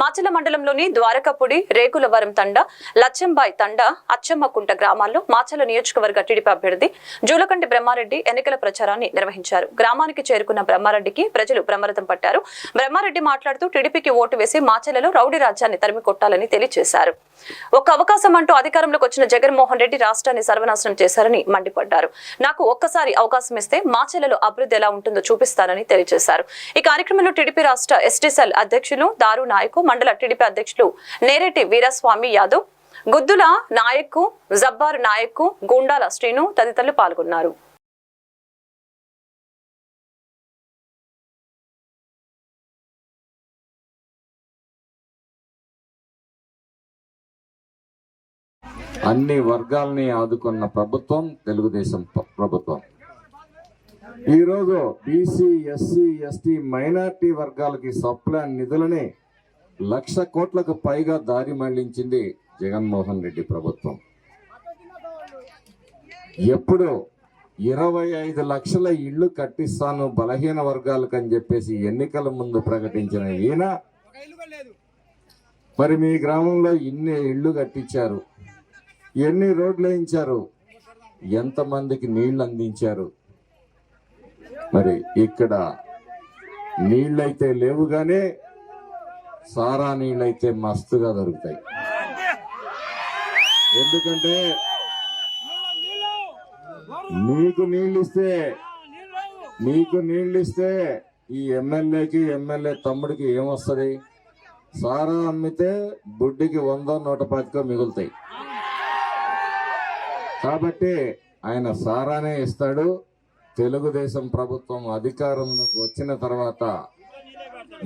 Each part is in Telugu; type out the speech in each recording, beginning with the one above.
మాచల మండలంలోని ద్వారకపుడి రేకులవరం తండ లచ్చంబాయి తండ అచ్చమ్మకుంట గ్రామాల్లో మాచల నియోజకవర్గ టీడీపీ అభ్యర్థి జూలకంటి బ్రహ్మారెడ్డి ఎన్నికల ప్రచారాన్ని నిర్వహించారు. గ్రామానికి చేరుకున్న బ్రహ్మారెడ్డికి ప్రజలు బ్రహ్మరథం పట్టారు. బ్రహ్మారెడ్డి మాట్లాడుతూ టీడీపీకి ఓటు వేసి మాచలలో రౌడీ రాజ్యాన్ని తరిమి కొట్టాలని తెలియజేశారు. ఒక అవకాశం అంటూ అధికారంలోకి వచ్చిన జగన్మోహన్ రెడ్డి రాష్ట్రాన్ని సర్వనాశనం చేశారని మండిపడ్డారు. నాకు ఒక్కసారి అవకాశం ఇస్తే మా మాచెలలో అభివృద్ధి ఎలా ఉంటుందో చూపిస్తానని తెలియజేశారు. ఈ కార్యక్రమంలో టీడీపీ రాష్ట్ర ఎస్టీసెల్ అధ్యక్షులు దారు నాయకు మండల టీడీపీ అధ్యక్షులు నేరేటి వీరస్వామి యాదవ్ గుద్దుల నాయక్ జబ్బార్ నాయక్ గుండాల శ్రీను తదితరులు పాల్గొన్నారు. అన్ని వర్గాల్ని ఆదుకున్న ప్రభుత్వం తెలుగుదేశం ప్రభుత్వం. ఈరోజు బీసీ ఎస్సీ ఎస్టీ మైనార్టీ వర్గాలకి సప్లాన్ నిధులని లక్ష కోట్లకు పైగా దారి మళ్ళించింది జగన్మోహన్ రెడ్డి ప్రభుత్వం. ఎప్పుడు ఇరవై ఐదు లక్షల ఇళ్ళు కట్టిస్తాను బలహీన వర్గాలకు అని చెప్పేసి ఎన్నికల ముందు ప్రకటించిన ఈయన మరి మీ గ్రామంలో ఇన్ని ఇళ్ళు కట్టించారు. ఎన్ని రోడ్లు వేయించారు? ఎంతమందికి నీళ్ళు అందించారు? మరి ఇక్కడ నీళ్ళైతే లేవు కానీ సారా నీళ్ళైతే మస్తుగా దొరుకుతాయి. ఎందుకంటే మీకు నీళ్ళు ఇస్తే నీళ్ళిస్తే నీళ్ళు ఇస్తే ఈ ఎమ్మెల్యేకి ఎమ్మెల్యే తమ్ముడికి ఏమొస్తుంది? సారా అమ్మితే బుడ్డికి వందో నూట పాతిక మిగులుతాయి. కాబట్టి ఆయన సారానే ఇస్తాడు. తెలుగుదేశం ప్రభుత్వం అధికారంలోకి వచ్చిన తర్వాత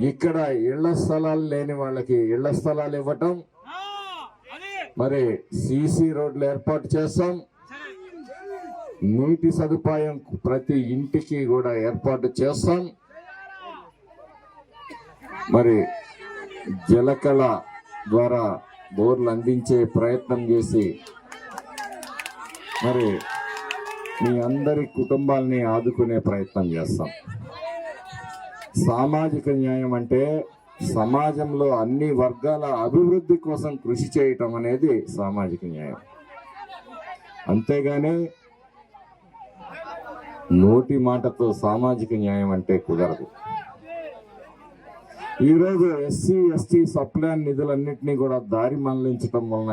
ఇక్కడ ఇళ్ళ స్థలాలు లేని వాళ్ళకి ఇళ్ళ స్థలాలు ఇవ్వటం. మరి సీసీ రోడ్లు ఏర్పాటు చేస్తాం. నీటి సదుపాయం ప్రతి ఇంటికి కూడా ఏర్పాటు చేస్తాం. మరి జలకళ ద్వారా బోర్లు అందించే ప్రయత్నం చేసి మరి మీ అందరి కుటుంబాల్ని ఆదుకునే ప్రయత్నం చేస్తాం. సామాజిక న్యాయం అంటే సమాజంలో అన్ని వర్గాల అభివృద్ధి కోసం కృషి చేయటం అనేది సామాజిక న్యాయం. అంతేగాని నోటి మాటతో సామాజిక న్యాయం అంటే కుదరదు. ఈరోజు ఎస్సీ ఎస్టీ సప్లాన్ నిధులన్నింటినీ కూడా దారి మళ్ళించడం వలన